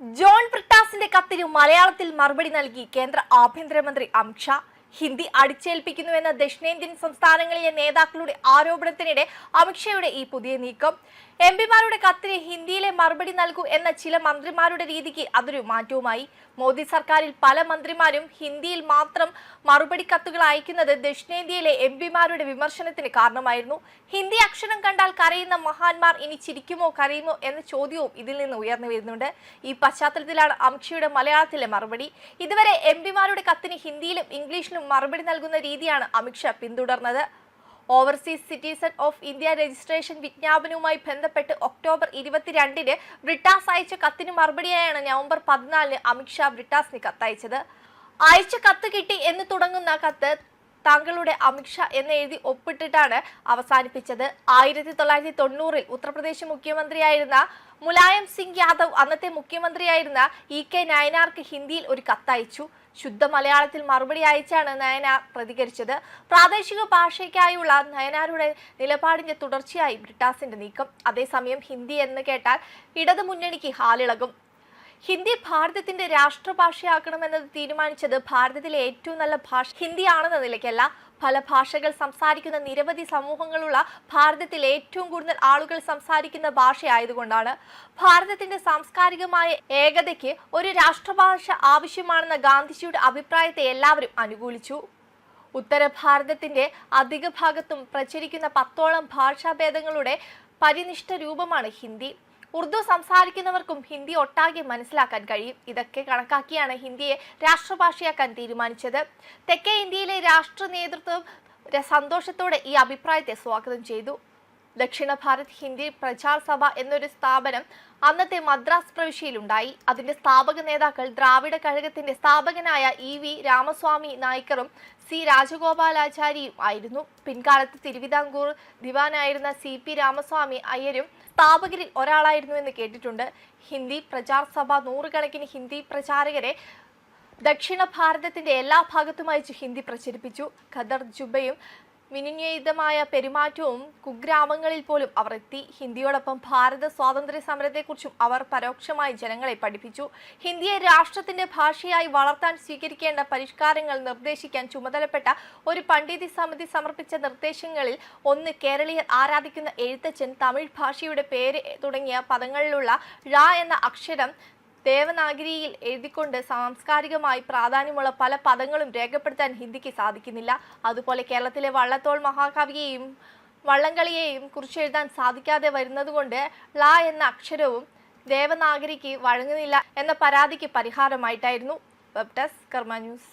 John പ്രിട്ടാസിന്റെ കത്തിന് മലയാളത്തിൽ മറുപടി നൽകി കേന്ദ്ര ആഭ്യന്തരമന്ത്രി അമിത്ഷാ ഹിന്ദി അടിച്ചേൽപ്പിക്കുന്നുവെന്ന ദക്ഷിണേന്ത്യൻ സംസ്ഥാനങ്ങളിലെ നേതാക്കളുടെ ആരോപണത്തിനിടെ അമിത്ഷായുടെ ഈ പുതിയ നീക്കം. എം പിമാരുടെ കത്തിന് ഹിന്ദിയിലെ മറുപടി നൽകൂ എന്ന ചില മന്ത്രിമാരുടെ രീതിക്ക് അതൊരു മാറ്റവുമായി. മോദി സർക്കാരിൽ പല മന്ത്രിമാരും ഹിന്ദിയിൽ മാത്രം മറുപടി കത്തുകൾ അയക്കുന്നത് ദക്ഷിണേന്ത്യയിലെ എം പിമാരുടെ വിമർശനത്തിന് കാരണമായിരുന്നു. ഹിന്ദി അക്ഷരം കണ്ടാൽ കരയുന്ന മഹാന്മാർ ഇനി ചിരിക്കുമോ കരയുമോ എന്ന ചോദ്യവും ഇതിൽ നിന്ന് ഉയർന്നു വരുന്നുണ്ട്. ഈ പശ്ചാത്തലത്തിലാണ് അമിത്ഷയുടെ മലയാളത്തിലെ മറുപടി. ഇതുവരെ എം പിമാരുടെ കത്തിന് ഹിന്ദിയിലും ഇംഗ്ലീഷിലും മറുപടി നൽകുന്ന രീതിയാണ് അമിത്ഷാ പിന്തുടർന്നത്. Overseas citizen of India registration വിജ്ഞാപനവുമായി ബന്ധപ്പെട്ട് ഒക്ടോബർ ഇരുപത്തിരണ്ടിന് ബ്രിട്ടാസ് അയച്ച കത്തിന് മറുപടിയായാണ് നവംബർ പതിനാലിന് അമിത്ഷാ ബ്രിട്ടാസിന് കത്തയച്ചത്. അയച്ച കത്ത് കിട്ടി എന്ന് തുടങ്ങുന്ന കത്ത് താങ്കളുടെ അമിത്ഷാ എന്ന് എഴുതി ഒപ്പിട്ടിട്ടാണ് അവസാനിപ്പിച്ചത്. ആയിരത്തി തൊള്ളായിരത്തി തൊണ്ണൂറിൽ ഉത്തർപ്രദേശ് മുഖ്യമന്ത്രിയായിരുന്ന മുലായം സിംഗ് യാദവ് അന്നത്തെ മുഖ്യമന്ത്രിയായിരുന്ന ഇ കെ നയനാർക്ക് ഹിന്ദിയിൽ ഒരു കത്തയച്ചു. ശുദ്ധ മലയാളത്തിൽ മറുപടി അയച്ചാണ് നയനാർ പ്രതികരിച്ചത്. പ്രാദേശിക ഭാഷയ്ക്കായുള്ള നയനാരുടെ നിലപാടിന്റെ തുടർച്ചയായി ബ്രിട്ടാസിന്റെ നീക്കം. അതേസമയം ഹിന്ദി എന്ന് കേട്ടാൽ ഇടതു മുന്നണിക്ക് ഹാലിളകും ഹിന്ദി ഭാരതത്തിന്റെ രാഷ്ട്രഭാഷയാക്കണമെന്നത് തീരുമാനിച്ചത് ഭാരതത്തിലെ ഏറ്റവും നല്ല ഭാഷ ഹിന്ദിയാണെന്ന നിലയ്ക്കല്ല. പല ഭാഷകൾ സംസാരിക്കുന്ന നിരവധി സമൂഹങ്ങളുള്ള ഭാരതത്തിൽ ഏറ്റവും കൂടുതൽ ആളുകൾ സംസാരിക്കുന്ന ഭാഷയായതുകൊണ്ടാണ്. ഭാരതത്തിന്റെ സാംസ്കാരികമായ ഏകതയ്ക്ക് ഒരു രാഷ്ട്രഭാഷ ആവശ്യമാണെന്ന ഗാന്ധിജിയുടെ അഭിപ്രായത്തെ എല്ലാവരും അനുകൂലിച്ചു. ഉത്തര ഭാരതത്തിന്റെ അധിക ഭാഗത്തും പ്രചരിക്കുന്ന പത്തോളം ഭാഷാഭേദങ്ങളുടെ പരിനിഷ്ഠ രൂപമാണ് ഹിന്ദി. ഉറുദു സംസാരിക്കുന്നവർക്കും ഹിന്ദി ഒട്ടാകെ മനസ്സിലാക്കാൻ കഴിയും. ഇതൊക്കെ കണക്കാക്കിയാണ് ഹിന്ദിയെ രാഷ്ട്രഭാഷയാക്കാൻ തീരുമാനിച്ചത്. തെക്കേ ഇന്ത്യയിലെ രാഷ്ട്ര നേതൃത്വം സന്തോഷത്തോടെ ഈ അഭിപ്രായത്തെ സ്വാഗതം ചെയ്തു. ദക്ഷിണ ഭാരത് ഹിന്ദി പ്രചാർ സഭ എന്നൊരു സ്ഥാപനം അന്നത്തെ മദ്രാസ് പ്രവിശ്യയിലുണ്ടായി. അതിന്റെ സ്ഥാപക നേതാക്കൾ ദ്രാവിഡ കഴകത്തിന്റെ സ്ഥാപകനായ ഇ വി രാമസ്വാമി നായ്ക്കറും സി രാജഗോപാലാചാരിയും ആയിരുന്നു. പിൻകാലത്ത് തിരുവിതാംകൂർ ദിവാനായിരുന്ന സി പി രാമസ്വാമി അയ്യരും സ്ഥാപകരിൽ ഒരാളായിരുന്നു എന്ന് കേട്ടിട്ടുണ്ട്. ഹിന്ദി പ്രചാർ സഭ നൂറുകണക്കിന് ഹിന്ദി പ്രചാരകരെ ദക്ഷിണ ഭാരതത്തിന്റെ എല്ലാ ഭാഗത്തുമായി ഹിന്ദി പ്രചരിപ്പിച്ചു. ഖദർ ജുബയും വിനിന്യതമായ പെരുമാറ്റവും കുഗ്രാമങ്ങളിൽ പോലും അവർ എത്തി. ഹിന്ദിയോടൊപ്പം ഭാരത സ്വാതന്ത്ര്യ സമരത്തെക്കുറിച്ചും അവർ പരോക്ഷമായി ജനങ്ങളെ പഠിപ്പിച്ചു. ഹിന്ദിയെ രാഷ്ട്രത്തിന്റെ ഭാഷയായി വളർത്താൻ സ്വീകരിക്കേണ്ട പരിഷ്കാരങ്ങൾ നിർദ്ദേശിക്കാൻ ചുമതലപ്പെട്ട ഒരു പണ്ഡിതി സമിതി സമർപ്പിച്ച നിർദ്ദേശങ്ങളിൽ ഒന്ന് കേരളീയർ ആരാധിക്കുന്ന എഴുത്തച്ഛൻ തമിഴ് ഭാഷയുടെ പേര് തുടങ്ങിയ പദങ്ങളിലുള്ള ഴ എന്ന അക്ഷരം ദേവനാഗരിയിൽ എഴുതിക്കൊണ്ട് സാംസ്കാരികമായി പ്രാധാന്യമുള്ള പല പദങ്ങളും രേഖപ്പെടുത്താൻ ഹിന്ദിക്ക് സാധിക്കുന്നില്ല. അതുപോലെ കേരളത്തിലെ വള്ളത്തോൾ മഹാകവിയെയും വള്ളംകളിയെയും കുറിച്ച് എഴുതാൻ സാധിക്കാതെ വരുന്നതുകൊണ്ട് ള എന്ന അക്ഷരവും ദേവനാഗരിക്ക് വഴങ്ങുന്നില്ല എന്ന പരാതിക്ക് പരിഹാരമായിട്ടായിരുന്നു. Web desk Karma news.